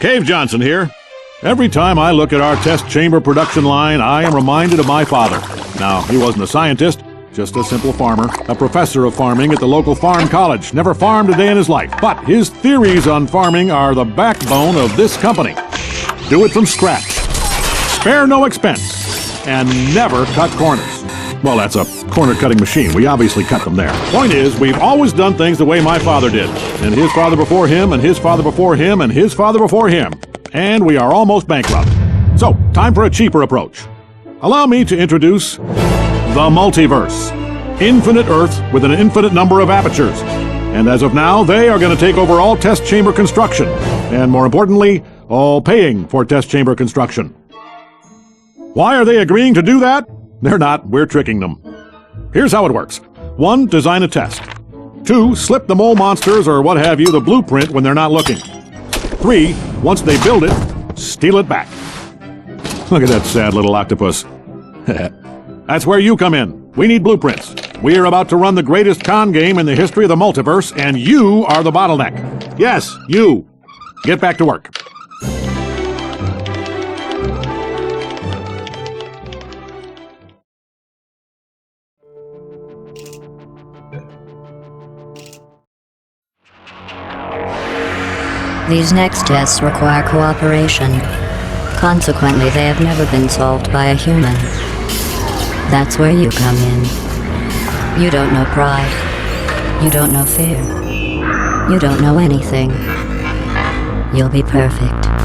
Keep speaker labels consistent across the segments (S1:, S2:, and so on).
S1: Cave Johnson here. Every time I look at our test chamber production line, I am reminded of my father. Now, he wasn't a scientist, just a simple farmer, a professor of farming at the local farm college. Never farmed a day in his life. But his theories on farming are the backbone of this company. Do it from scratch. Spare no expense. And never cut corners. Well, that's a corner cutting machine. We obviously cut them there. Point is, we've always done things the way my father did, and his father before him, and his father before him, and his father before him. And we are almost bankrupt. So, time for a cheaper approach. Allow me to introduce the multiverse. Infinite Earth with an infinite number of apertures. And as of now, they are going to take over all test chamber construction. And more importantly, all paying for test chamber construction. Why are they agreeing to do that? They're not. We're tricking them. Here's how it works. One, design a test. Two, slip the mole monsters or what have you the blueprint when they're not looking. Three, once they build it, steal it back. Look at that sad little octopus. That's where you come in. We need blueprints. We are about to run the greatest con game in the history of the multiverse, and you are the bottleneck. Yes, you. Get back to work.
S2: These next tests require cooperation. Consequently, they have never been solved by a human. That's where you come in. You don't know pride. You don't know fear. You don't know anything. You'll be perfect.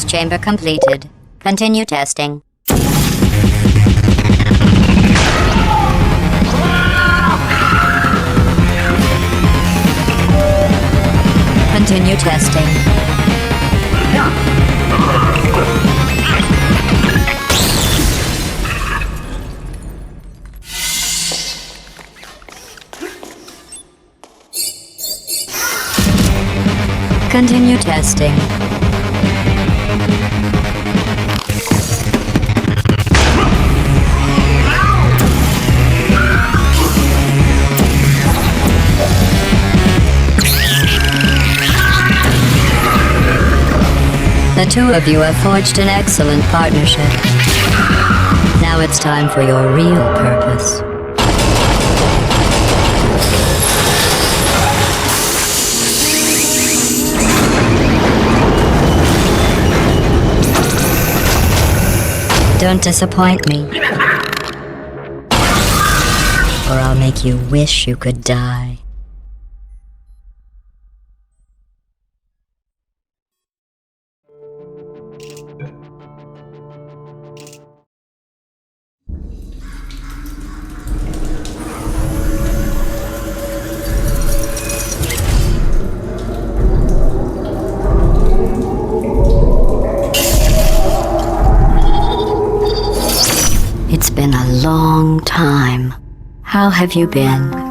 S2: Test chamber completed. Continue testing. Continue testing. Continue testing. The two of you have forged an excellent partnership. Now it's time for your real purpose. Don't disappoint me. Or I'll make you wish you could die. Long time. How have you been?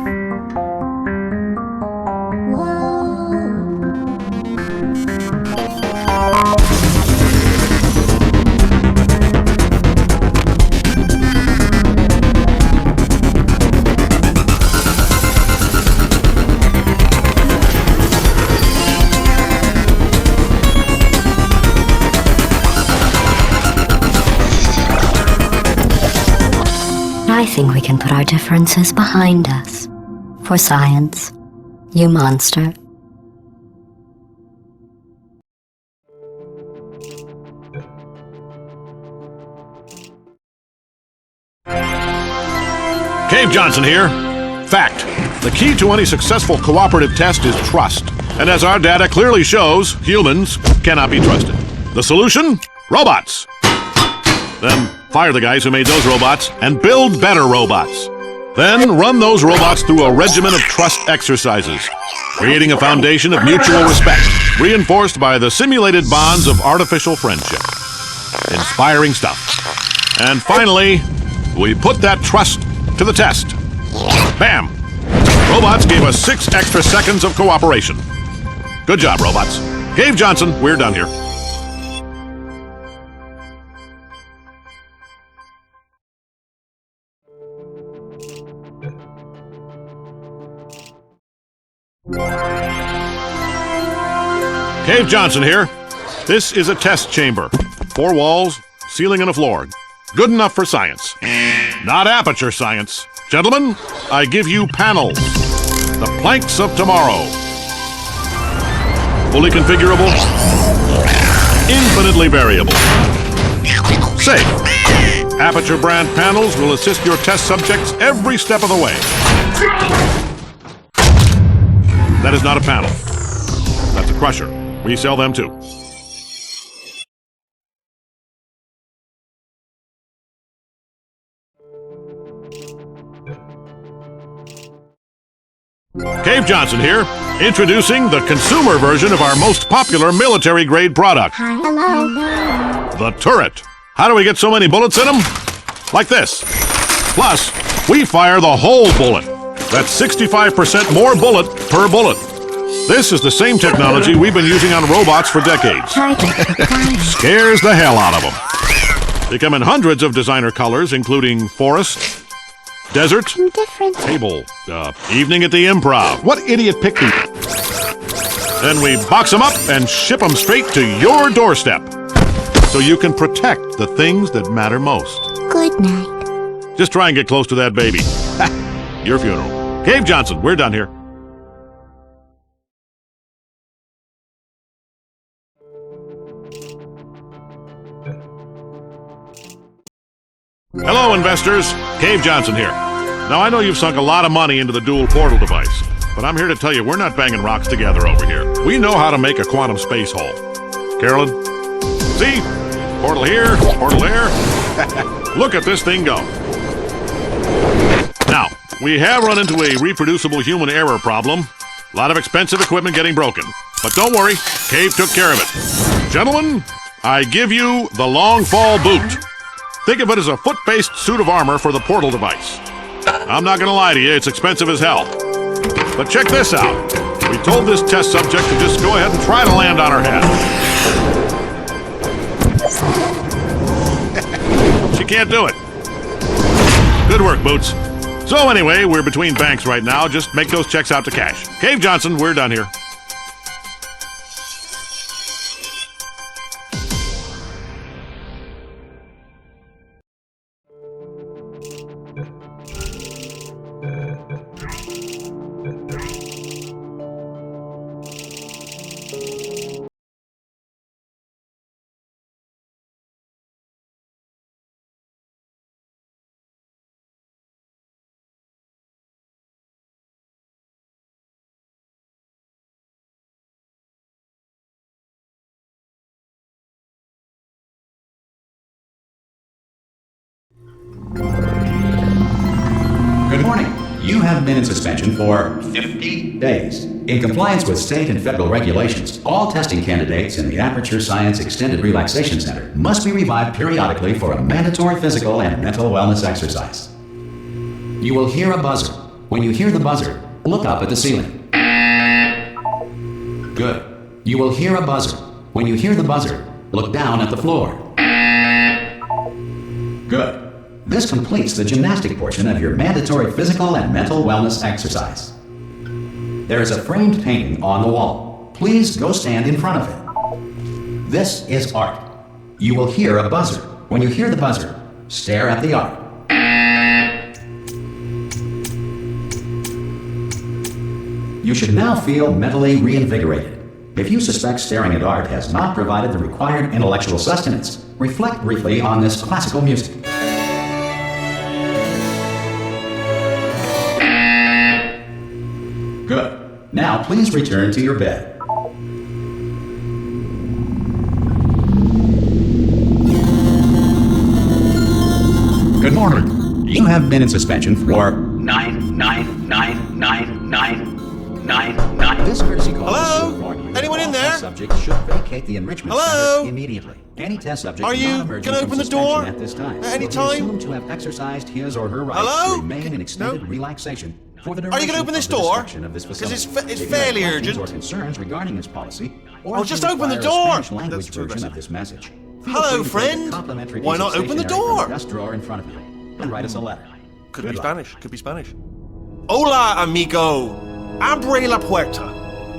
S2: Differences behind us. For science. You monster.
S1: Cave Johnson here. Fact. The key to any successful cooperative test is trust. And as our data clearly shows, humans cannot be trusted. The solution? Robots. Then fire the guys who made those robots and build better robots. Then run those robots through a regimen of trust exercises, creating a foundation of mutual respect, reinforced by the simulated bonds of artificial friendship. Inspiring stuff. And finally, we put that trust to the test. Bam! Robots gave us six extra seconds of cooperation. Good job, robots. Cave Johnson, we're done here. Cave Johnson here. This is a test chamber. Four walls, ceiling, and a floor. Good enough for science. Not aperture science. Gentlemen, I give you panels. The planks of tomorrow. Fully configurable. Infinitely variable. Safe. Aperture brand panels will assist your test subjects every step of the way. That is not a panel. That's a crusher. We sell them too. Cave Johnson here, introducing the consumer version of our most popular military grade product,
S3: Hello.
S1: the turret. How do we get so many bullets in them? Like this. Plus, we fire the whole bullet. That's 65% more bullet per bullet. This is the same technology we've been using on robots for decades. Scares the hell out of them. They come in hundreds of designer colors, including forest, desert,
S3: Different.
S1: table, uh, evening at the improv. What idiot picked these? Then we box them up and ship them straight to your doorstep. So you can protect the things that matter most.
S3: Good night.
S1: Just try and get close to that baby. your funeral. Cave Johnson, we're done here. Hello, investors. Cave Johnson here. Now, I know you've sunk a lot of money into the dual portal device, but I'm here to tell you we're not banging rocks together over here. We know how to make a quantum space hole. Carolyn? See? Portal here, portal there. Look at this thing go. Now, we have run into a reproducible human error problem. A lot of expensive equipment getting broken. But don't worry, Cave took care of it. Gentlemen, I give you the Long Fall Boot. Think of it as a foot-based suit of armor for the portal device. I'm not gonna lie to you, it's expensive as hell. But check this out. We told this test subject to just go ahead and try to land on her head. she can't do it. Good work, Boots. So anyway, we're between banks right now. Just make those checks out to cash. Cave Johnson, we're done here.
S4: Have suspension for 50 days. In compliance with state and federal regulations, all testing candidates in the Aperture Science Extended Relaxation Center must be revived periodically for a mandatory physical and mental wellness exercise. You will hear a buzzer. When you hear the buzzer, look up at the ceiling. Good. You will hear a buzzer. When you hear the buzzer, look down at the floor. Good. This completes the gymnastic portion of your mandatory physical and mental wellness exercise. There is a framed painting on the wall. Please go stand in front of it. This is art. You will hear a buzzer. When you hear the buzzer, stare at the art. You should now feel mentally reinvigorated. If you suspect staring at art has not provided the required intellectual sustenance, reflect briefly on this classical music. Good. Now please return to your bed. Good morning. You have been in suspension for nine, nine, nine, nine, nine, nine, nine. This courtesy call
S5: Hello?
S4: is to warn you
S5: Anyone
S4: all
S5: in there?
S4: Subjects should vacate the enrichment
S5: Hello?
S4: center immediately. Any test subject
S5: Are you
S4: not emerging
S5: gonna
S4: from
S5: open the door
S4: at this time
S5: at any
S4: will be
S5: time?
S4: assumed to have exercised his or her rights
S5: Hello?
S4: to remain in extended
S5: No?
S4: relaxation for the
S5: Are you gonna open this door?
S4: destruction of this
S5: 'Cause
S4: facility.
S5: it's fa- it's
S4: If you have
S5: fairly urgent.
S4: Or concerns regarding this policy, or
S5: Oh, just open the door.
S4: Language
S5: That's too
S4: version of this message. feel
S5: Hello,
S4: free to take
S5: friend. Why not open the
S4: stationery from
S5: door?
S4: desk drawer in front of you and write us a letter.
S5: Could
S4: Good
S5: be
S4: luck.
S5: Spanish. Could be Spanish. Hola, amigo. Abre la puerta.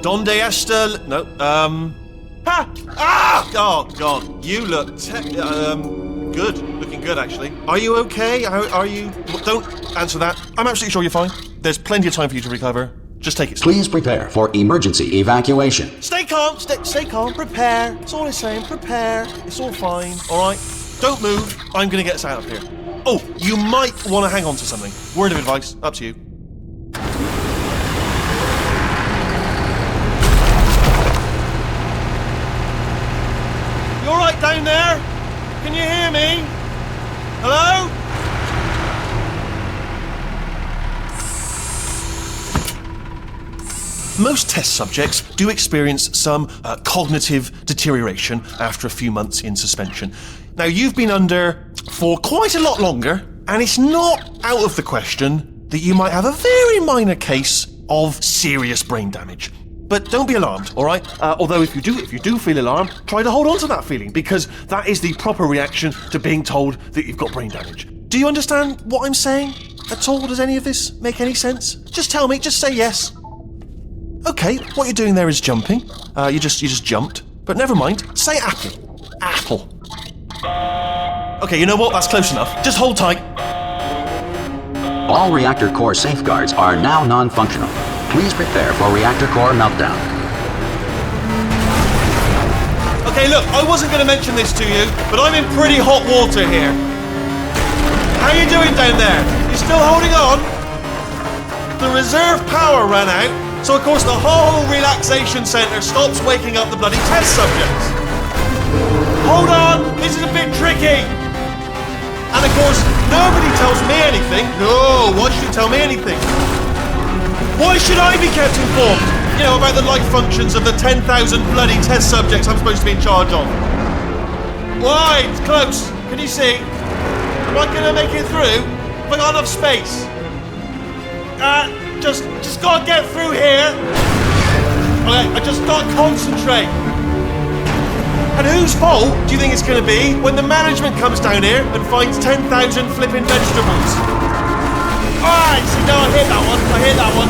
S5: Donde está? No. Um. Ha! Ah! Oh God, you look te- um good. Looking good, actually. Are you okay? Are, are you? Don't answer that. I'm absolutely sure you're fine. There's plenty of time for you to recover. Just take it. slow.
S4: Please prepare for emergency evacuation.
S5: Stay calm. Stay, stay calm. Prepare. It's all the same. Prepare. It's all fine. All right. Don't move. I'm gonna get us out of here. Oh, you might want to hang on to something. Word of advice. Up to you. You all right down there? Can you hear me? Hello? Most test subjects do experience some uh, cognitive deterioration after a few months in suspension. Now, you've been under for quite a lot longer, and it's not out of the question that you might have a very minor case of serious brain damage. But don't be alarmed, all right? Uh, although if you do, if you do feel alarmed, try to hold on to that feeling because that is the proper reaction to being told that you've got brain damage. Do you understand what I'm saying at all? Does any of this make any sense? Just tell me. Just say yes. Okay, what you're doing there is jumping. Uh, you just you just jumped. But never mind. Say apple. Apple. Okay, you know what? That's close enough. Just hold tight.
S4: All reactor core safeguards are now non-functional. Please prepare for reactor core meltdown.
S5: Okay, look, I wasn't going to mention this to you, but I'm in pretty hot water here. How are you doing down there? You still holding on? The reserve power ran out, so of course the whole relaxation centre stops waking up the bloody test subjects. Hold on, this is a bit tricky. And of course, nobody tells me anything. No, why should you tell me anything? Why should I be kept informed? You know, about the life functions of the 10,000 bloody test subjects I'm supposed to be in charge of. Why? It's close. Can you see? Am I gonna make it through? Have got enough space? Uh, just, just gotta get through here. Okay, I just gotta concentrate. And whose fault do you think it's gonna be when the management comes down here and finds 10,000 flipping vegetables? Alright, see, no, I hear that one. I hear that one.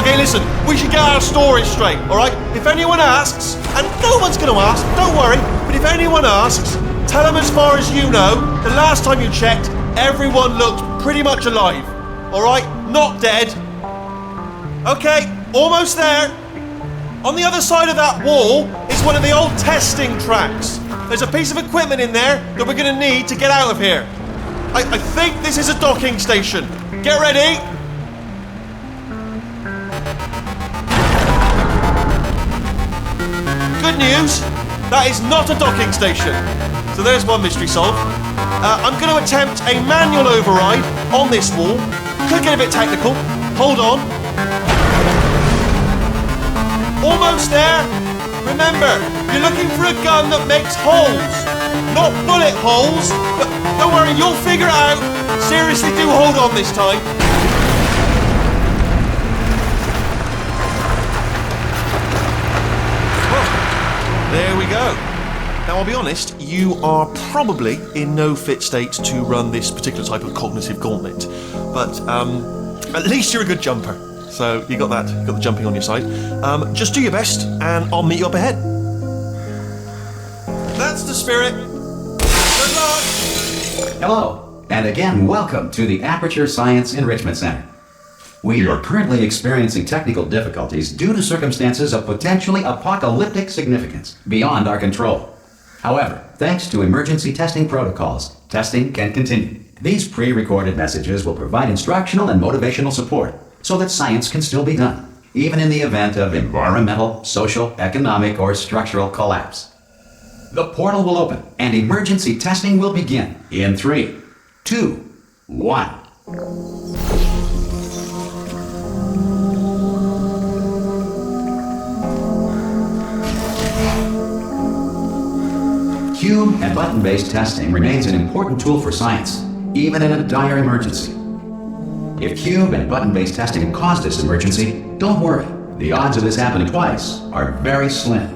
S5: Okay, listen, we should get our story straight, alright? If anyone asks, and no one's gonna ask, don't worry, but if anyone asks, tell them as far as you know, the last time you checked, everyone looked pretty much alive, alright? Not dead. Okay, almost there. On the other side of that wall is one of the old testing tracks. There's a piece of equipment in there that we're gonna need to get out of here. I, I think this is a docking station. Get ready. Good news, that is not a docking station. So there's one mystery solved. Uh, I'm going to attempt a manual override on this wall. Could get a bit technical. Hold on. Almost there. Remember, you're looking for a gun that makes holes, not bullet holes. But don't worry, you'll figure it out. Seriously, do hold on this time. There we go. Now, I'll be honest, you are probably in no fit state to run this particular type of cognitive gauntlet. But um, at least you're a good jumper. So you got that, you got the jumping on your side. Um, just do your best, and I'll meet you up ahead. That's the spirit. Good luck.
S4: Hello, and again, welcome to the Aperture Science Enrichment Center. We are currently experiencing technical difficulties due to circumstances of potentially apocalyptic significance beyond our control. However, thanks to emergency testing protocols, testing can continue. These pre recorded messages will provide instructional and motivational support so that science can still be done, even in the event of environmental, social, economic, or structural collapse. The portal will open and emergency testing will begin in three, two, one. Cube and button based testing remains an important tool for science, even in a dire emergency. If cube and button based testing caused this emergency, don't worry. The odds of this happening twice are very slim.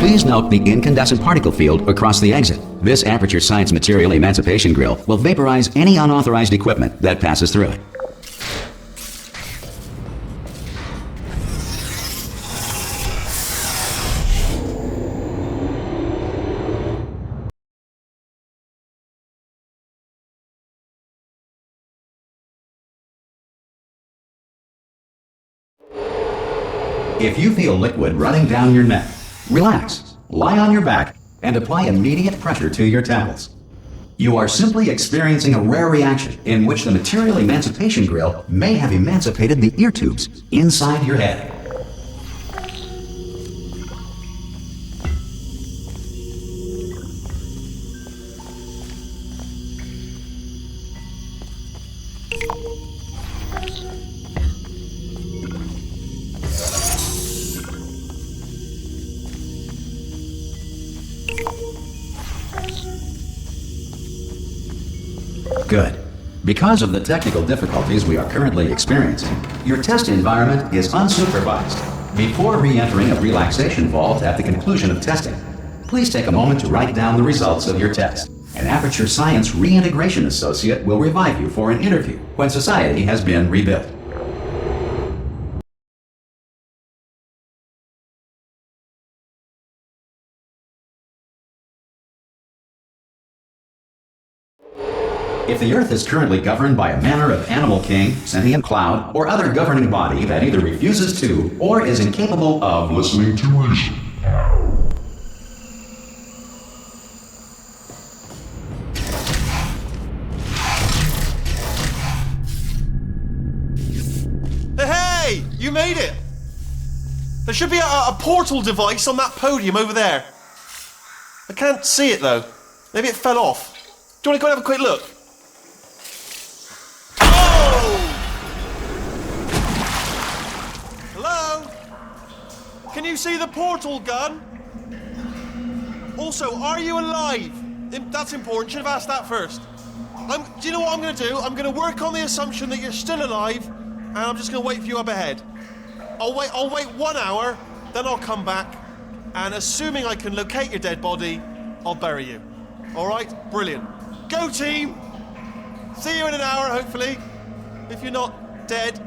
S4: Please note the incandescent particle field across the exit. This Aperture Science Material Emancipation Grill will vaporize any unauthorized equipment that passes through it. If you feel liquid running down your neck, relax, lie on your back, and apply immediate pressure to your temples. You are simply experiencing a rare reaction in which the material emancipation grill may have emancipated the ear tubes inside your head. Good. Because of the technical difficulties we are currently experiencing, your test environment is unsupervised. Before re-entering a relaxation vault at the conclusion of testing, please take a moment to write down the results of your test. An Aperture Science Reintegration Associate will revive you for an interview when society has been rebuilt. The Earth is currently governed by a manner of animal king, sentient cloud, or other governing body that either refuses to or is incapable of listening to reason,
S5: Hey, you made it! There should be a, a portal device on that podium over there. I can't see it though. Maybe it fell off. Do you want to go and have a quick look? See the portal gun? Also, are you alive? That's important. Should have asked that first. I'm, do you know what I'm going to do? I'm going to work on the assumption that you're still alive, and I'm just going to wait for you up ahead. I'll wait. I'll wait one hour, then I'll come back, and assuming I can locate your dead body, I'll bury you. All right? Brilliant. Go team. See you in an hour, hopefully. If you're not dead.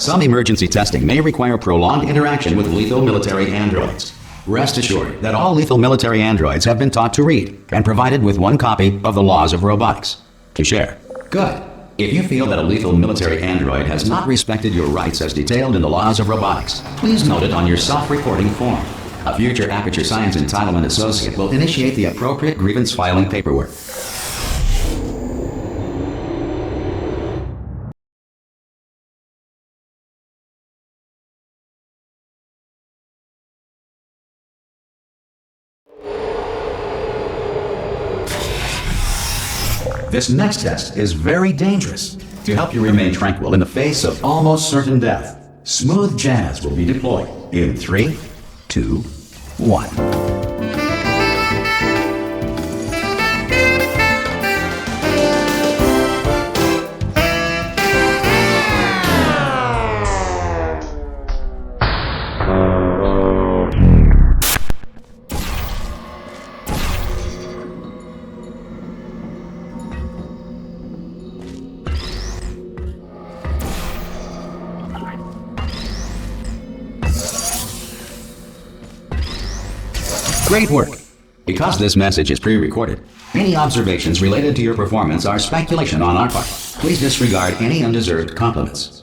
S4: Some emergency testing may require prolonged interaction with lethal military androids. Rest assured that all lethal military androids have been taught to read and provided with one copy of the laws of robotics to share. Good. If you feel that a lethal military android has not respected your rights as detailed in the laws of robotics, please note it on your self-reporting form. A future Aperture Science Entitlement Associate will initiate the appropriate grievance filing paperwork. This next test is very dangerous. To help you remain tranquil in the face of almost certain death, smooth jazz will be deployed in three, two, one. Because this message is pre-recorded, any observations related to your performance are speculation on our part. Please disregard any undeserved compliments.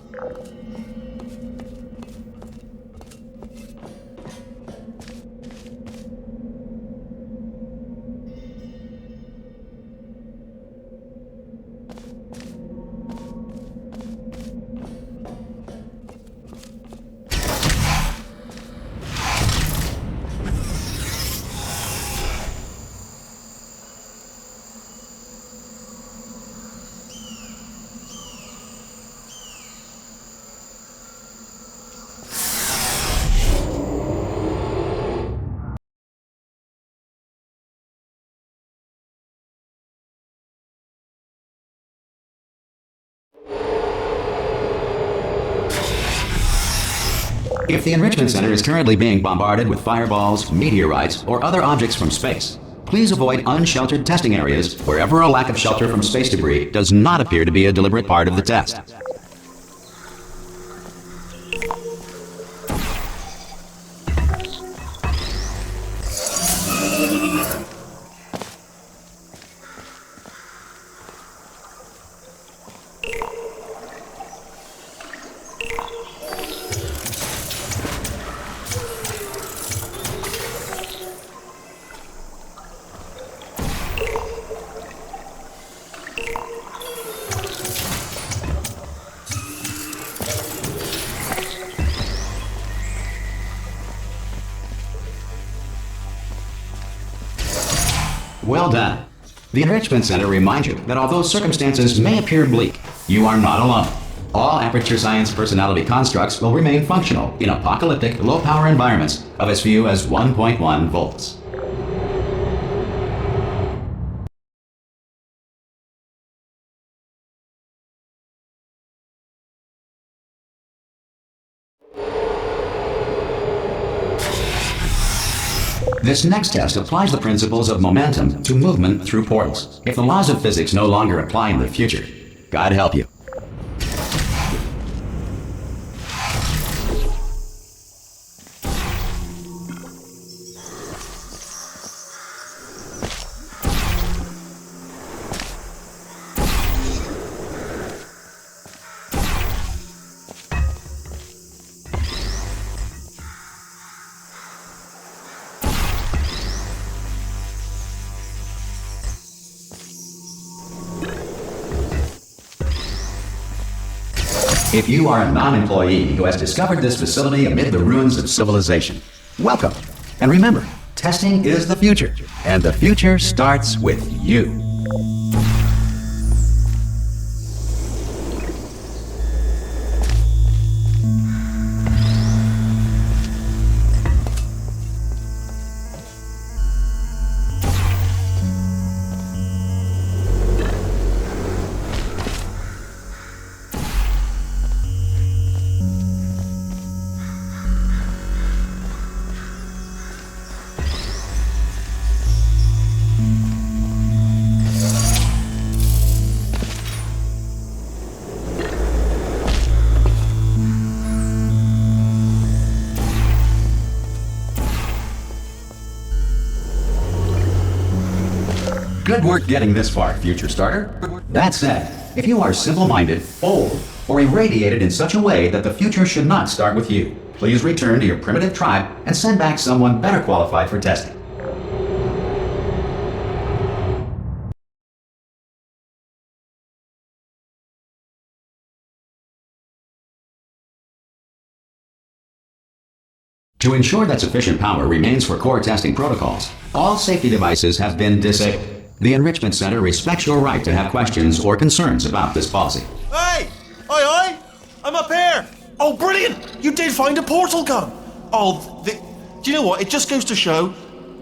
S4: If the Enrichment Center is currently being bombarded with fireballs, meteorites, or other objects from space, please avoid unsheltered testing areas wherever a lack of shelter from space debris does not appear to be a deliberate part of the test. Enrichment Center reminds you that although circumstances may appear bleak, you are not alone. All Aperture Science personality constructs will remain functional in apocalyptic, low power environments of as few as 1.1 volts. This next test applies the principles of momentum to movement through portals. If the laws of physics no longer apply in the future, God help you. If you are a non-employee who has discovered this facility amid the ruins of civilization, welcome. And remember, testing is the future, and the future starts with you. Good work getting this far, future starter. That said, if you are simple-minded, old, or irradiated in such a way that the future should not start with you, please return to your primitive tribe and send back someone better qualified for testing. To ensure that sufficient power remains for core testing protocols, all safety devices have been disabled. The Enrichment Center respects your right to have questions or concerns about this policy.
S5: Hey! Oi, oi! I'm up here! Oh, brilliant! You did find a portal gun! Oh, the, do you know what? It just goes to show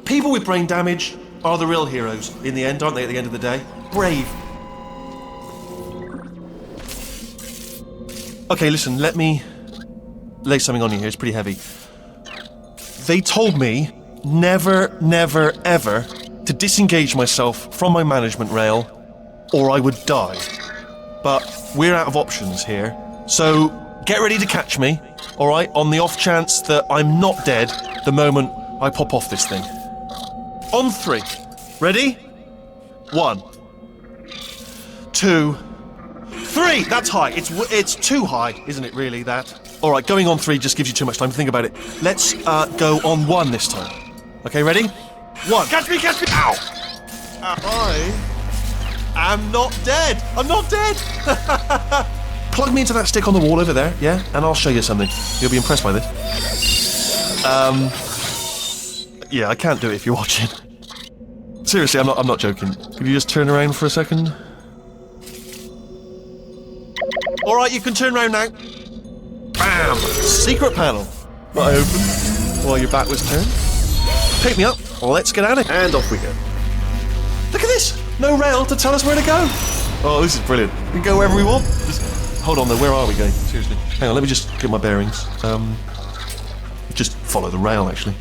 S5: people with brain damage are the real heroes in the end, aren't they, at the end of the day? Brave. Okay, listen, let me lay something on you here. It's pretty heavy. They told me never, never, ever to disengage myself from my management rail or I would die. But we're out of options here. So get ready to catch me, alright, on the off chance that I'm not dead the moment I pop off this thing. On three. Ready? One, two, three. That's high. It's it's too high, isn't it? Really? That. All right. Going on three just gives you too much time to think about it. Let's uh, go on one this time. Okay. Ready? One. Catch me! Catch me! Ow! I am not dead. I'm not dead. Plug me into that stick on the wall over there, yeah, and I'll show you something. You'll be impressed by this. Um. Yeah, I can't do it if you're watching. Seriously, I'm not. I'm not joking. Could you just turn around for a second? All right, you can turn around now. Bam! Secret panel. That I opened while your back was turned. Pick me up. Let's get at it. And off we go. Look at this. No rail to tell us where to go. Oh, this is brilliant. We can go wherever we want. Just hold on though. Where are we going? Seriously. Hang on. Let me just get my bearings. Um. Just follow the rail, actually.